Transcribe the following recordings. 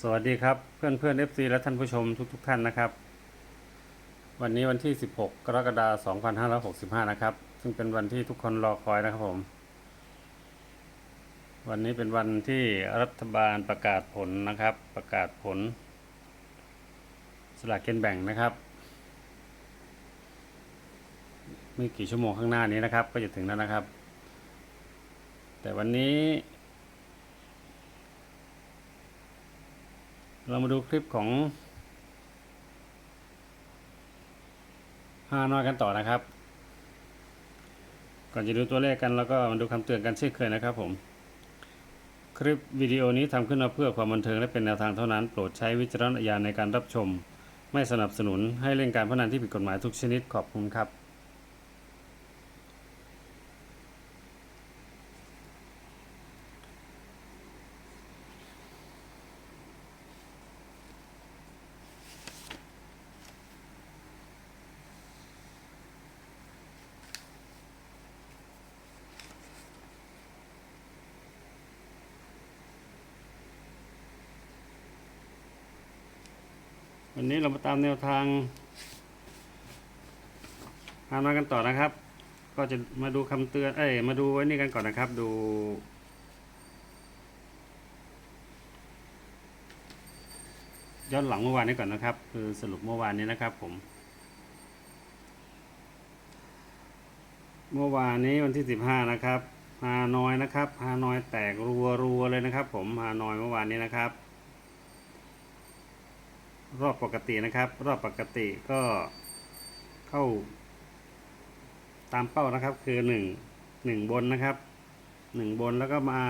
สวัสดีครับเพื่อนเพื่อน FC และท่านผู้ชมทุกๆท่านนะครับ วันนี้วันที่ 16 กรกฎาคม2565 นะครับ ซึ่งเป็นวันที่ทุกคนรอคอยนะครับผม วันนี้เป็นวันที่รัฐบาลประกาศผลนะครับ ประกาศผล สลากกินแบ่งนะครับไม่กี่ชั่วโมงข้างหน้านี้นะครับ ก็จะถึงแล้วนะครับ แต่วันนี้ เรามาดูคลิปของฮานอยกันต่อนะครับ ก่อนจะดูตัวเลขกันแล้วก็มาดูคำเตือนกันเช่นเคยนะครับผม คลิปวิดีโอนี้ทำขึ้นมาเพื่อความบันเทิงและเป็นแนวทางเท่านั้น โปรดใช้วิจารณญาณในการรับชม ไม่สนับสนุนให้เล่นการพนันที่ผิดกฎหมายทุกชนิดขอบคุณครับ วันนี้เรามาตามแนวทางทำมากันต่อนะครับ ก็จะมาดูคำเตือน เอ้ย มาดูไว้นี่กันก่อนนะครับ ดู ย้อนหลังเมื่อวานนี้ก่อนนะครับ คือสรุปเมื่อวานนี้นะครับ ผม เมื่อวานนี้วันที่สิบห้านะครับฮานอยนะครับฮานอยแตกรัวรัวๆเลยนะครับ ผมฮานอยเมื่อวานนี้นะครับ รอบปกตินะครับ รอบปกติก็เข้า ตามเป้านะครับ คือหนึ่งหนึ่งบนนะครับหนึ่งบนแล้วก็มา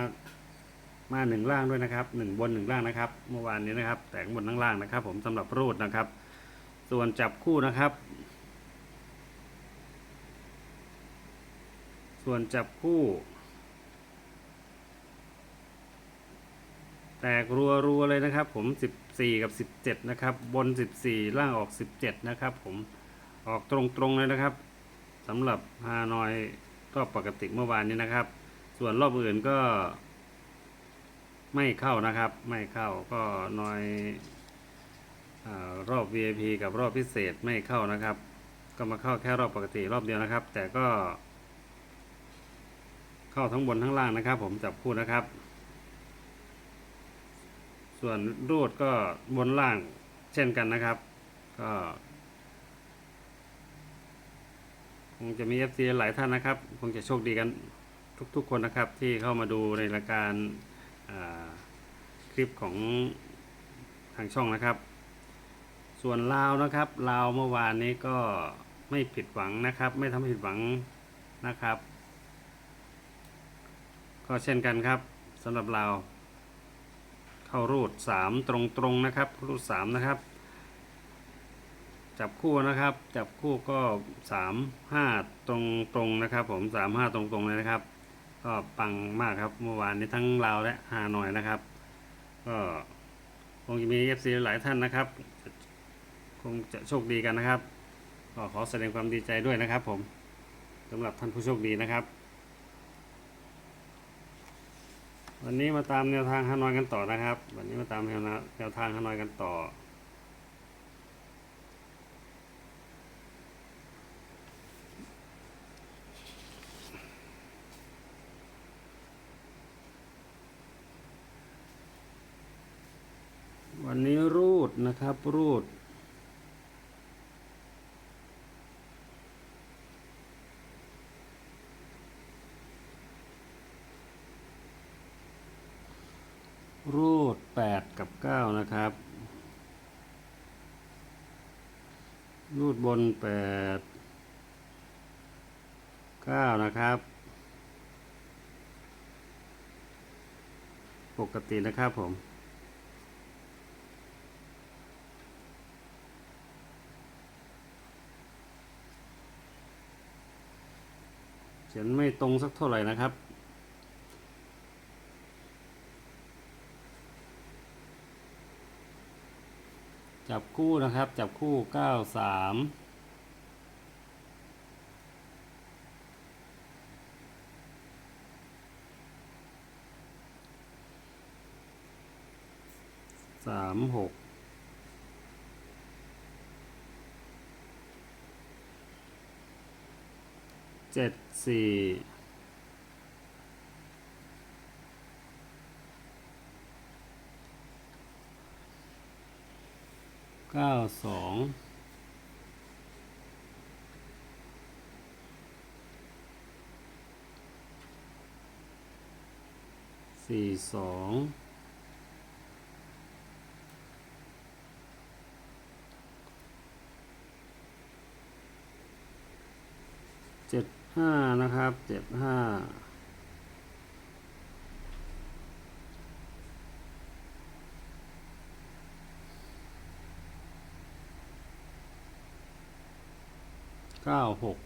มาหนึ่งล่างด้วยนะครับหนึ่งบนหนึ่งล่างนะครับ เมื่อวานนี้นะครับ แตกบนทั้งล่างนะครับ ผมสำหรับรูดนะครับ ส่วนจับคู่นะครับ ส่วนจับคู่ แตกรัวๆเลยนะครับ ผมสิบ 14 กับ 17 นะครับ บน 14 ล่างออก 17 นะครับ ผมออกตรงๆเลยนะครับสำหรับฮานอยรอบปกติเมื่อวานนี้นะครับ ส่วนรอบอื่นก็ ไม่เข้านะครับ ไม่เข้าก็นอยอรอบ VIP กับรอบพิเศษไม่เข้านะครับ ก็มาเข้าแค่รอบปกติรอบเดียวนะครับ แต่ก็ เข้าทั้งบนทั้งล่างนะครับ ผมจับคู่นะครับ ส่วนรูดก็บนล่างเช่นกันนะครับ ก็คงจะมี FC หลายท่านนะครับ คงจะโชคดีกันทุกๆคนนะครับที่เข้ามาดูในรายการคลิปของทางช่องนะครับ ส่วนลาวนะครับลาวเมื่อวานนี้ก็ไม่ผิดหวังนะครับ ไม่ทำผิดหวังนะครับ ก็เช่นกันครับสำหรับลาว เข้ารูดสามตรงตรงนะครับ รูดสามนะครับ จับคู่นะครับ จับคู่ก็สามห้าตรงตรงนะครับ ผมสามห้าตรงตรงเลยนะครับ ก็ปังมากครับเมื่อวานนี้ทั้งลาวและฮานอยนะครับ ก็คงจะมีเอฟซีหลายท่านนะครับ คงจะโชคดีกันนะครับ ก็ขอแสดงความดีใจด้วยนะครับ ผมสำหรับท่านผู้โชคดีนะครับ วันนี้มาตามแนวทางฮานอยกันต่อนะครับ วันนี้มาตามแนวแนวทางฮานอยกันต่อ วันนี้รูดนะครับรูด รูดแปดกับเก้านะครับ รูดบนแปดเก้านะครับ ปกตินะครับผมเขียนไม่ตรงสักเท่าไหร่นะครับ จับคู่นะครับ จับคู่ 93ดสี่ เก้าสองสี่สองเจ็ดห้านะครับเจ็ดห้า เก้าหก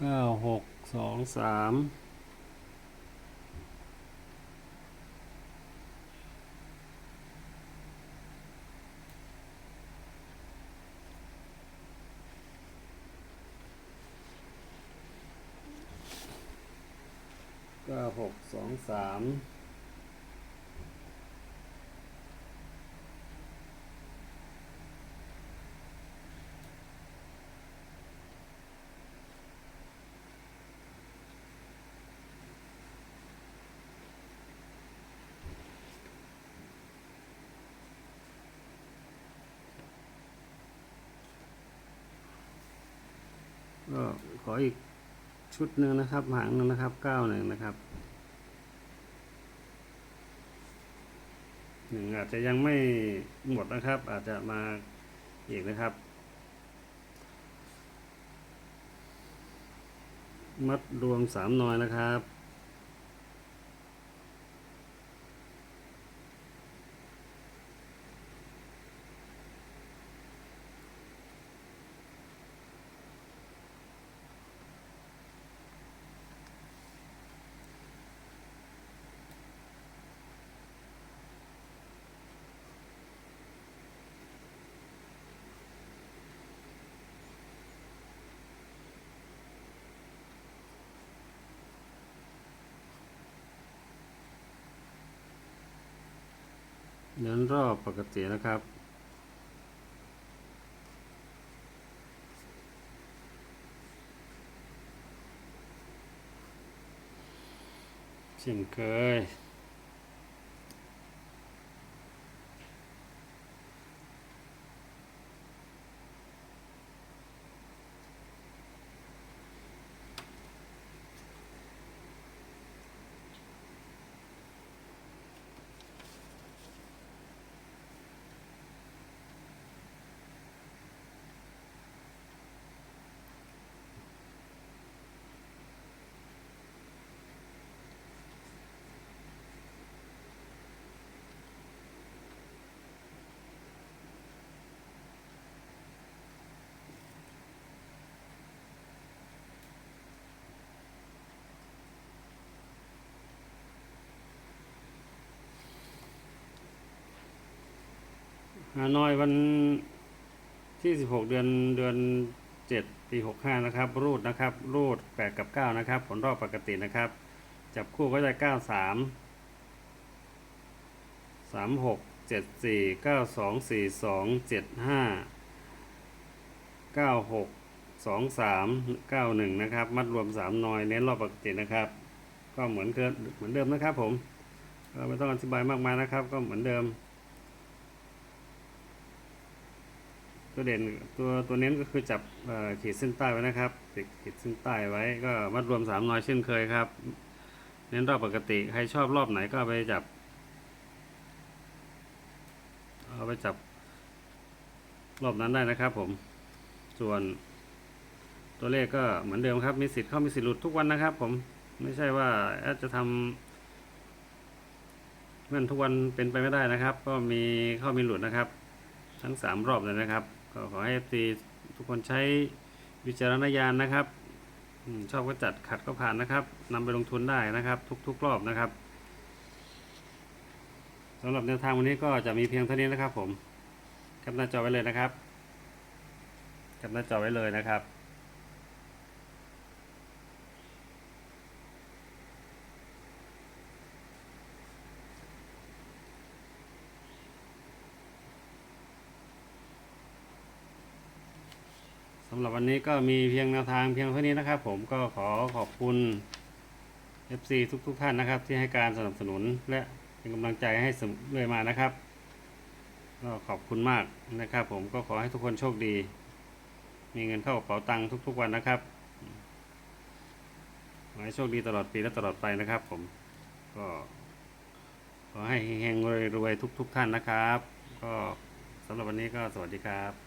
เก้าหกสองสามเก้าหกสองสาม ก็ขออีกชุดหนึ่งนะครับหางหนึ่งนะครับเก้าหนึ่งนะครับหนึ่งอาจจะยังไม่หมดนะครับ อาจจะมาอีกนะครับ มัดรวมสามหน่อยนะครับ เดินรอบปกตินะครับ เช่นเคย ฮานอยวันที่ 16 เดือนเดือน 7 ปี 65 นะครับ รูดนะครับ รูด 8 กับ 9 นะครับ ผลรอบปกตินะครับ จับคู่ก็จะ 93 36 74 92 42 75 96 23 91 นะครับ มัดรวม 3 นอย เน้นรอบปกตินะครับ ก็เหมือนเดิมเหมือนเดิมนะครับผมก็ไม่ต้องอธิบายมากมายนะครับ ก็เหมือนเดิม ตัวเด่นตัวตัวเน้นก็คือจับขีดเส้นใต้ไว้นะครับติดขีดเส้นใต้ไว้ก็มัดรวมสามน้อยเช่นเคยครับ เน้นรอบปกติใครชอบรอบไหนก็ไปจับ เอาไปจับรอบนั้นได้นะครับผมส่วนตัวเลขก็เหมือนเดิมครับมีสิทธิ์เข้ามีสิทธิ์หลุดทุกวันนะครับ ผมไม่ใช่ว่าแอดจะทำเงื่อนทุกวันเป็นไปไม่ได้นะครับ ก็มีเข้ามีหลุดนะครับ ทั้งสามรอบเลยนะครับ ก็ขอให้ FC ทุกคนใช้วิจารณญาณนะครับอชอบก็จัดขัดก็ผ่านนะครับนำไปลงทุนได้นะครับ ทุกๆรอบนะครับสำหรับแนวทางวันนี้ก็จะมีเพียงเท่านี้นะครับผมแคปหน้าจอไว้เลยนะครับแคปหน้าจอไว้เลยนะครับำหรับวันนี้ก็มีเพียงแนวทางเพียงเท่านี้นะครับ ผมก็ขอขอบคุณ FC ทุกๆทท่านนะครับ ที่ให้การสนับสนุนและเป็นกำลังใจให้เสมอเลยมานะครับก็ขอบคุณมากนะครับ ผมก็ขอให้ทุกคนโชคดี มีเงินเข้ากระเป๋าตังค์ทุก ๆ วันนะครับขอให้โชคดีตลอดปีและตลอดไปนะครับ ผมก็ขอให้เฮงๆรวยๆทุก ๆ ท่านนะครับ ก็สำหรับวันนี้ก็สวัสดีครับ